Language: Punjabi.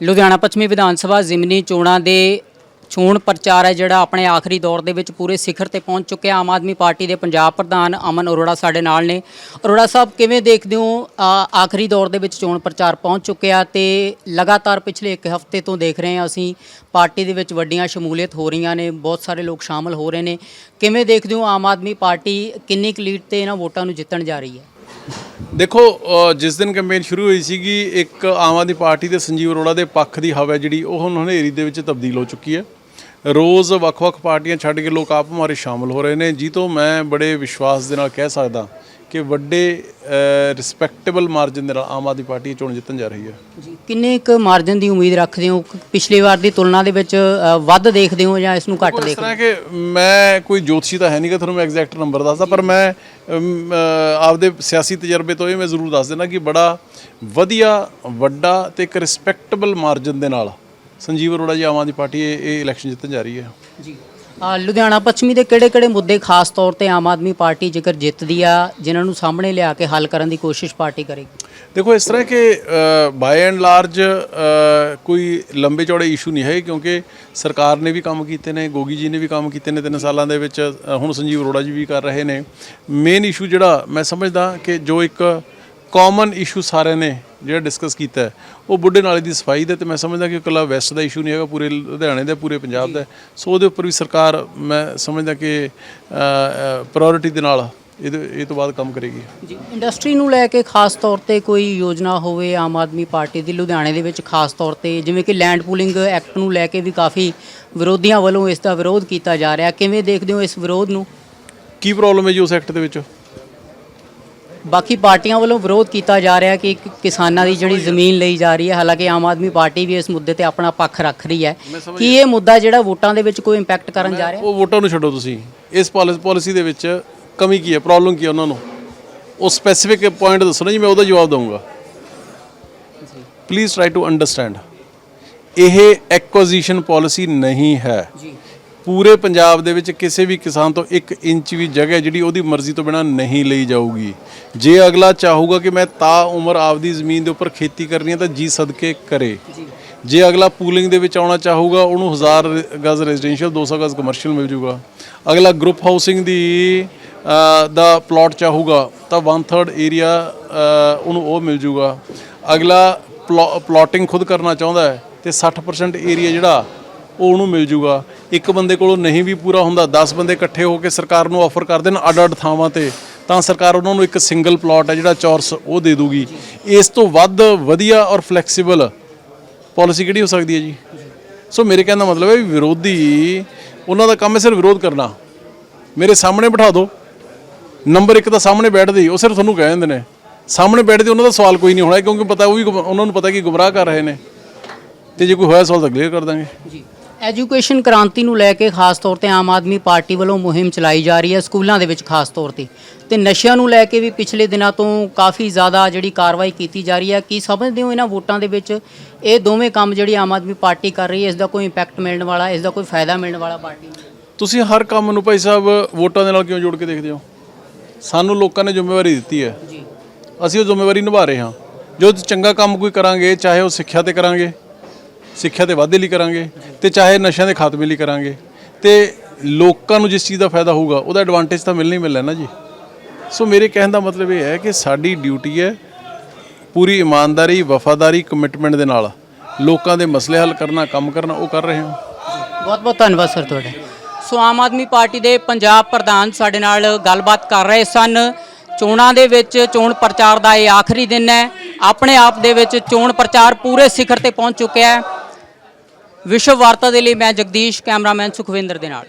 ਲੁਧਿਆਣਾ ਪੱਛਮੀ ਵਿਧਾਨ ਸਭਾ ਜ਼ਿਮਨੀ ਚੋਣਾਂ ਦੇ ਚੋਣ ਪ੍ਰਚਾਰ ਹੈ ਜਿਹੜਾ ਆਪਣੇ ਆਖਰੀ ਦੌਰ ਦੇ ਵਿੱਚ ਪੂਰੇ ਸਿਖਰ ਤੇ ਪਹੁੰਚ ਚੁੱਕਿਆ। ਆਮ ਆਦਮੀ ਪਾਰਟੀ ਦੇ ਪੰਜਾਬ ਪ੍ਰਧਾਨ ਅਮਨ ਅਰੋੜਾ ਸਾਡੇ ਨਾਲ ਨੇ। ਅਰੋੜਾ ਸਾਹਿਬ, ਕਿਵੇਂ ਦੇਖਦੇ ਹੋ? ਆਖਰੀ ਦੌਰ ਦੇ ਵਿੱਚ ਚੋਣ ਪ੍ਰਚਾਰ ਪਹੁੰਚ ਚੁੱਕਿਆ ਤੇ ਲਗਾਤਾਰ ਪਿਛਲੇ ਇੱਕ ਹਫ਼ਤੇ ਤੋਂ ਦੇਖ ਰਹੇ ਹਾਂ ਅਸੀਂ ਪਾਰਟੀ ਦੇ ਵਿੱਚ ਵੱਡੀਆਂ ਸ਼ਮੂਲੀਅਤ ਹੋ ਰਹੀਆਂ ਨੇ, ਬਹੁਤ ਸਾਰੇ ਲੋਕ ਸ਼ਾਮਲ ਹੋ ਰਹੇ ਨੇ। ਕਿਵੇਂ ਦੇਖਦੇ ਹੋ ਆਮ ਆਦਮੀ ਪਾਰਟੀ? ਕਿੰਨੀ ਕੁ ਲੀਡ ਤੇ ਇਹਨਾਂ ਵੋਟਾਂ ਨੂੰ ਜਿੱਤਣ ਜਾ ਰਹੀ ਹੈ? ਦੇਖੋ ਜਿਸ ਦਿਨ ਕੈਂਪੇਨ ਸ਼ੁਰੂ ਹੋਈ ਸੀਗੀ, ਇੱਕ ਆਮ ਆਦਮੀ ਪਾਰਟੀ ਦੇ ਸੰਜੀਵ ਅਰੋੜਾ ਦੇ ਪੱਖ ਦੀ ਹਵਾ ਜਿਹੜੀ, ਉਹ ਹੁਣ ਹਨੇਰੀ ਦੇ ਵਿੱਚ ਤਬਦੀਲ ਹੋ ਚੁੱਕੀ ਹੈ। ਰੋਜ਼ ਵੱਖ-ਵੱਖ ਪਾਰਟੀਆਂ ਛੱਡ ਕੇ ਲੋਕ ਆਪ ਮਾਰੇ ਸ਼ਾਮਲ ਹੋ ਰਹੇ ਨੇ। ਜੀ ਤੋਂ ਮੈਂ ਬੜੇ ਵਿਸ਼ਵਾਸ ਦੇ ਨਾਲ ਕਹਿ ਸਕਦਾ ਕਿ ਵੱਡੇ ਰਿਸਪੈਕਟੇਬਲ ਮਾਰਜਨ ਦੇ ਨਾਲ ਆਮ ਆਦਮੀ ਪਾਰਟੀ ਚੋਣ ਜਿੱਤਣ ਜਾ ਰਹੀ ਹੈ। ਜੀ ਕਿੰਨੇ ਕੁ ਮਾਰਜਨ ਦੀ ਉਮੀਦ ਰੱਖਦੇ ਹੋ? ਪਿਛਲੀ ਵਾਰ ਦੀ ਤੁਲਨਾ ਦੇ ਵਿੱਚ ਵੱਧ ਦੇਖਦੇ ਹੋ ਜਾਂ ਇਸ ਨੂੰ ਘੱਟ ਇਸ ਦੇਖਦੇ ਤਰ੍ਹਾਂ ਕਿ ਮੈਂ ਕੋਈ ਜੋਤਸ਼ੀ ਤਾਂ ਹੈ ਨਹੀਂ ਕਿ ਤੁਹਾਨੂੰ ਮੈਂ ਐਗਜ਼ੈਕਟ ਨੰਬਰ ਦੱਸਦਾ ਪਰ ਮੈਂ ਆਪਦੇ ਸਿਆਸੀ ਤਜਰਬੇ ਤੋਂ ਇਹ ਮੈਂ ਜ਼ਰੂਰ ਦੱਸ ਦੇਣਾ ਕਿ ਬੜਾ ਵਧੀਆ ਵੱਡਾ ਤੇ ਇੱਕ ਰਿਸਪੈਕਟੇਬਲ ਮਾਰਜਨ ਦੇ ਨਾਲ ਸੰਜੀਵ ਅਰੋੜਾ ਜੀ ਆਮ ਆਦਮੀ ਪਾਰਟੀ ਇਹ ਇਲੈਕਸ਼ਨ ਜਿੱਤਣ ਜਾ ਰਹੀ ਹੈ। ਜੀ। ਲੁਧਿਆਣਾ ਪੱਛਮੀ ਦੇ ਕਿਹੜੇ-ਕਿਹੜੇ ਮੁੱਦੇ ਖਾਸ ਤੌਰ ਤੇ ਆਮ ਆਦਮੀ ਪਾਰਟੀ ਜੇਕਰ ਜਿੱਤਦੀ ਆ, ਜਿਨ੍ਹਾਂ ਨੂੰ ਸਾਹਮਣੇ ਲਿਆ ਕੇ ਹੱਲ ਕਰਨ ਦੀ ਕੋਸ਼ਿਸ਼ ਪਾਰਟੀ ਕਰੇਗੀ? ਦੇਖੋ, ਇਸ ਤਰ੍ਹਾਂ ਕਿ ਬਾਈ ਐਂਡ ਲਾਰਜ ਕੋਈ ਲੰਬੇ ਚੌੜੇ ਇਸ਼ੂ ਨਹੀਂ ਹੈ ਕਿਉਂਕਿ ਸਰਕਾਰ ਨੇ ਵੀ ਕੰਮ ਕੀਤੇ ਨੇ, ਗੋਗੀ ਜੀ ਨੇ ਵੀ ਕੰਮ ਕੀਤੇ ਨੇ ਤਿੰਨ ਸਾਲਾਂ ਦੇ ਵਿੱਚ ਹੁਣ ਸੰਜੀਵ ਅਰੋੜਾ ਜੀ ਵੀ ਕਰ ਰਹੇ ਨੇ। ਮੇਨ ਇਸ਼ੂ ਜਿਹੜਾ ਮੈਂ ਸਮਝਦਾ ਕਿ ਜੋ ਇੱਕ ਕਾਮਨ ਇਸ਼ੂ ਸਾਰਿਆਂ ਨੇ ਜਿਹੜਾ ਡਿਸਕਸ ਕੀਤਾ ਹੈ, ਉਹ ਬੁੱਢੇ ਨਾਲੇ ਦੀ ਸਫ਼ਾਈ ਦਾ ਤੇ ਮੈਂ ਸਮਝਦਾ ਕਿ ਇਕੱਲਾ ਵੈਸਟ ਦਾ ਇਸ਼ੂ ਨਹੀਂ ਹੈਗਾ ਪੂਰੇ ਲੁਧਿਆਣੇ ਦਾ ਪੂਰੇ ਪੰਜਾਬ ਦਾ। ਹੈ। ਸੋ ਉਹਦੇ ਉੱਪਰ ਵੀ ਸਰਕਾਰ ਮੈਂ ਸਮਝਦਾ ਕਿ ਪ੍ਰਾਇੋਰਟੀ ਦੇ ਨਾਲ ਇਹਦੇ ਇਹ ਤੋਂ ਬਾਅਦ ਕੰਮ ਕਰੇਗੀ। ਜੀ ਇੰਡਸਟਰੀ ਨੂੰ ਲੈ ਕੇ ਖਾਸ ਤੌਰ ਤੇ ਕੋਈ ਯੋਜਨਾ ਹੋਵੇ ਆਮ ਆਦਮੀ ਪਾਰਟੀ ਦੀ ਲੁਧਿਆਣੇ ਦੇ ਵਿੱਚ ਖਾਸ ਤੌਰ ਤੇ ਜਿਵੇਂ ਕਿ ਲੈਂਡ ਪੂਲਿੰਗ ਐਕਟ ਨੂੰ ਲੈ ਕੇ ਵੀ ਕਾਫੀ ਵਿਰੋਧੀਆਂ ਵੱਲੋਂ ਇਸ ਦਾ ਵਿਰੋਧ ਕੀਤਾ ਜਾ ਰਿਹਾ। ਕਿਵੇਂ ਦੇਖਦੇ ਹੋ ਇਸ ਵਿਰੋਧ ਨੂੰ? ਕੀ ਪ੍ਰੋਬਲਮ ਹੈ ਜੀ ਉਸ ਐਕਟ ਦੇ ਵਿੱਚ? ਬਾਕੀ ਪਾਰਟੀਆਂ ਵੱਲੋਂ ਵਿਰੋਧ ਕੀਤਾ ਜਾ ਰਿਹਾ ਕਿ ਕਿਸਾਨਾਂ ਦੀ ਜਿਹੜੀ ਜ਼ਮੀਨ ਲਈ ਜਾ ਰਹੀ ਹੈ ਹਾਲਾਂਕਿ ਆਮ ਆਦਮੀ ਪਾਰਟੀ ਵੀ ਇਸ ਮੁੱਦੇ ਤੇ ਆਪਣਾ ਪੱਖ ਰੱਖ ਰਹੀ ਹੈ। ਕੀ ਇਹ ਮੁੱਦਾ ਜਿਹੜਾ ਵੋਟਾਂ ਦੇ ਵਿੱਚ ਕੋਈ ਇੰਪੈਕਟ ਕਰਨ ਜਾ ਰਿਹਾ? ਉਹ ਵੋਟਾਂ ਨੂੰ ਛੱਡੋ ਤੁਸੀਂ। ਇਸ ਪਾਲਿਸੀ ਦੇ ਵਿੱਚ ਕਮੀ ਕੀ ਹੈ? ਪ੍ਰੋਬਲਮ ਕੀ ਹੈ ਉਹਨਾਂ ਨੂੰ? ਉਹ ਸਪੈਸੀਫਿਕ ਪੁਆਇੰਟ ਦੱਸੋ ਨਾ ਜੀ ਮੈਂ ਉਹਦਾ ਜਵਾਬ ਦਊਂਗਾ। ਪਲੀਜ਼ ਟਰਾਈ ਟੂ ਅੰਡਰਸਟੈਂਡ ਇਹ ਐਕੁਜੀਸ਼ਨ ਪਾਲਿਸੀ ਨਹੀਂ ਹੈ। ਜੀ। ਪੂਰੇ ਪੰਜਾਬ ਦੇ ਵਿੱਚ ਕਿਸੇ ਵੀ ਕਿਸਾਨ ਤੋਂ 1 ਇੰਚ ਵੀ ਜਗ੍ਹਾ ਜਿਹੜੀ ਉਹਦੀ ਮਰਜ਼ੀ ਤੋਂ ਬਿਨਾ ਨਹੀਂ ਲਈ ਜਾਊਗੀ। ਜੇ ਅਗਲਾ ਚਾਹੂਗਾ ਕਿ ਮੈਂ ਤਾ ਉਮਰ ਆਪਦੀ ਜ਼ਮੀਨ ਦੇ ਉੱਪਰ ਖੇਤੀ ਕਰਨੀ ਹੈ ਤਾਂ ਜੀ ਸਦਕੇ ਕਰੇ। ਜੇ। ਅਗਲਾ ਪੂਲਿੰਗ ਦੇ ਵਿੱਚ ਆਉਣਾ ਚਾਹੂਗਾ ਉਹਨੂੰ 1000 ਗਜ਼ ਰੈਜ਼ੀਡੈਂਸ਼ੀਅਲ 200 ਗਜ਼ ਕਮਰਸ਼ੀਅਲ ਮਿਲ ਜੂਗਾ ਅਗਲਾ ਗਰੁੱਪ ਹਾਊਸਿੰਗ ਦੀ ਦਾ ਪਲਾਟ ਚਾਹੂਗਾ ਤਾਂ 1/3 ਏਰੀਆ ਉਹਨੂੰ ਉਹ ਮਿਲ ਜੂਗਾ ਅਗਲਾ ਪਲਾਟਿੰਗ ਖੁਦ ਕਰਨਾ ਚਾਹੁੰਦਾ ਹੈ ਤੇ 60% ਏਰੀਆ ਜਿਹੜਾ ਉਹ ਉਹਨੂੰ ਮਿਲ ਜੂਗਾ। ਇੱਕ ਬੰਦੇ ਕੋਲੋਂ ਨਹੀਂ ਵੀ ਪੂਰਾ ਹੁੰਦਾ 10 ਬੰਦੇ ਇਕੱਠੇ ਹੋ ਕੇ ਸਰਕਾਰ ਨੂੰ ਆਫਰ ਕਰ ਦੇਣ ਅੱਡ-ਅੱਡ ਥਾਵਾਂ ਤੇ, ਤਾਂ ਸਰਕਾਰ ਉਹਨਾਂ ਨੂੰ ਇੱਕ ਸਿੰਗਲ ਪਲਾਟ ਹੈ ਜਿਹੜਾ ਚੌਰਸ ਉਹ ਦੇ ਦੂਗੀ। ਇਸ ਤੋਂ ਵੱਧ ਵਧੀਆ ਔਰ ਫਲੈਕਸੀਬਲ ਪਾਲਿਸੀ ਕਿਹੜੀ ਹੋ ਸਕਦੀ ਹੈ ਜੀ? ਸੋ ਮੇਰੇ ਕਹਿਣ ਦਾ ਮਤਲਬ ਹੈ ਵੀ ਵਿਰੋਧੀ, ਉਹਨਾਂ ਦਾ ਕੰਮ ਹੈ ਸਿਰਫ ਵਿਰੋਧ ਕਰਨਾ। ਮੇਰੇ ਸਾਹਮਣੇ ਬਿਠਾ ਦਿਓ। ਨੰਬਰ 1 ਤਾਂ ਸਾਹਮਣੇ ਬੈਠਦੇ ਹੀ, ਉਹ ਸਿਰਫ ਤੁਹਾਨੂੰ ਕਹਿ ਦਿੰਦੇ ਨੇ। ਸਾਹਮਣੇ ਬੈਠਦੇ ਉਹਨਾਂ ਦਾ ਸਵਾਲ ਕੋਈ ਨਹੀਂ ਹੋਣਾ, ਕਿਉਂਕਿ ਪਤਾ ਉਹ ਵੀ ਗੁੰਮ- ਉਹਨਾਂ ਨੂੰ ਪਤਾ ਕਿ ਗੁੰਮਰਾਹ ਕਰ ਰਹੇ ਨੇ। ਤੇ ਜੇ ਕੋਈ ਹੋਇਆ ਸਵਾਲ ਤਾਂ ਕਲੀਅਰ ਕਰ ਦਾਂਗੇ। ਜੀ। ਐਜੂਕੇਸ਼ਨ ਕ੍ਰਾਂਤੀ ਨੂੰ ਲੈ ਕੇ ਖਾਸ ਤੌਰ ਤੇ ਆਮ ਆਦਮੀ ਪਾਰਟੀ ਵੱਲੋਂ ਮੁਹਿੰਮ ਚਲਾਈ ਜਾ ਰਹੀ ਹੈ ਸਕੂਲਾਂ ਦੇ ਵਿੱਚ ਖਾਸ ਤੌਰ ਤੇ। ਤੇ ਨਸ਼ਿਆਂ ਨੂੰ ਲੈ ਕੇ ਵੀ ਪਿਛਲੇ ਦਿਨਾਂ ਤੋਂ ਕਾਫੀ ਜ਼ਿਆਦਾ ਜਿਹੜੀ ਕਾਰਵਾਈ ਕੀਤੀ ਜਾ ਰਹੀ ਹੈ। ਕੀ ਸਮਝਦੇ ਹੋ ਇਹਨਾਂ ਵੋਟਾਂ ਦੇ ਵਿੱਚ? ਇਹ ਦੋਵੇਂ ਕੰਮ ਜਿਹੜੀ ਆਮ ਆਦਮੀ ਪਾਰਟੀ ਕਰ ਰਹੀ ਹੈ ਇਸ ਦਾ ਕੋਈ ਇੰਪੈਕਟ ਮਿਲਣ ਵਾਲਾ ਇਸ ਦਾ ਕੋਈ ਫਾਇਦਾ ਮਿਲਣ ਵਾਲਾ ਪਾਰਟੀ ਨੂੰ? ਤੁਸੀਂ ਹਰ ਕੰਮ ਨੂੰ ਭਾਈ ਸਾਹਿਬ ਵੋਟਾਂ ਦੇ ਨਾਲ ਕਿਉਂ ਜੋੜ ਕੇ ਦੇਖਦੇ ਹੋ? ਸਾਨੂੰ ਲੋਕਾਂ ਨੇ ਜ਼ਿੰਮੇਵਾਰੀ ਦਿੱਤੀ ਹੈ। ਜੀ। ਅਸੀਂ ਉਹ ਜ਼ਿੰਮੇਵਾਰੀ ਨਿਭਾ ਰਹੇ ਹਾਂ। ਜੋ ਚੰਗਾ ਕੰਮ ਕੋਈ ਕਰਾਂਗੇ ਚਾਹੇ ਉਹ ਸਿੱਖਿਆ ਤੇ ਕਰਾਂਗੇ ਸਿੱਖਿਆ ਦੇ ਵਾਧੇ ਲਈ ਕਰਾਂਗੇ ਤੇ ਚਾਹੇ ਨਸ਼ਿਆਂ ਦੇ ਖਾਤਮੇ ਲਈ ਕਰਾਂਗੇ। ਤੇ ਲੋਕਾਂ ਨੂੰ ਜਿਸ ਚੀਜ਼ ਦਾ ਫਾਇਦਾ ਹੋਊਗਾ, ਉਹਦਾ ਐਡਵਾਂਟੇਜ ਤਾਂ ਮਿਲਣਾ ਹੀ ਮਿਲਣਾ ਨਾ ਜੀ। ਸੋ ਮੇਰੇ ਕਹਿਣ ਦਾ ਮਤਲਬ ਇਹ ਹੈ ਕਿ ਸਾਡੀ ਡਿਊਟੀ ਹੈ ਪੂਰੀ ਇਮਾਨਦਾਰੀ, ਵਫਾਦਾਰੀ ਕਮਿਟਮੈਂਟ ਦੇ ਨਾਲ ਲੋਕਾਂ ਦੇ ਮਸਲੇ ਹੱਲ ਕਰਨਾ, ਕੰਮ ਕਰਨਾ, ਉਹ ਕਰ ਰਹੇ ਹਾਂ। ਬਹੁਤ ਬਹੁਤ ਧੰਨਵਾਦ ਸਰ ਤੁਹਾਡਾ। ਸੋ ਆਮ ਆਦਮੀ ਪਾਰਟੀ ਦੇ ਪੰਜਾਬ ਪ੍ਰਧਾਨ ਸਾਡੇ ਨਾਲ ਗੱਲਬਾਤ ਕਰ ਰਹੇ ਸਨ। ਚੋਣਾਂ ਦੇ ਵਿੱਚ ਚੋਣ ਪ੍ਰਚਾਰ ਦਾ ਇਹ ਆਖਰੀ ਦਿਨ ਹੈ। ਆਪਣੇ ਆਪ ਦੇ ਵਿੱਚ ਚੋਣ ਪ੍ਰਚਾਰ ਪੂਰੇ ਸਿਖਰ ਤੇ ਪਹੁੰਚ ਚੁੱਕਿਆ ਹੈ। ਵਿਸ਼ਵ ਵਾਰਤਾ ਦੇ ਲਈ ਮੈਂ ਜਗਦੀਸ਼ ਕੈਮਰਾਮੈਨ ਸੁਖਵਿੰਦਰ ਦੇ ਨਾਲ।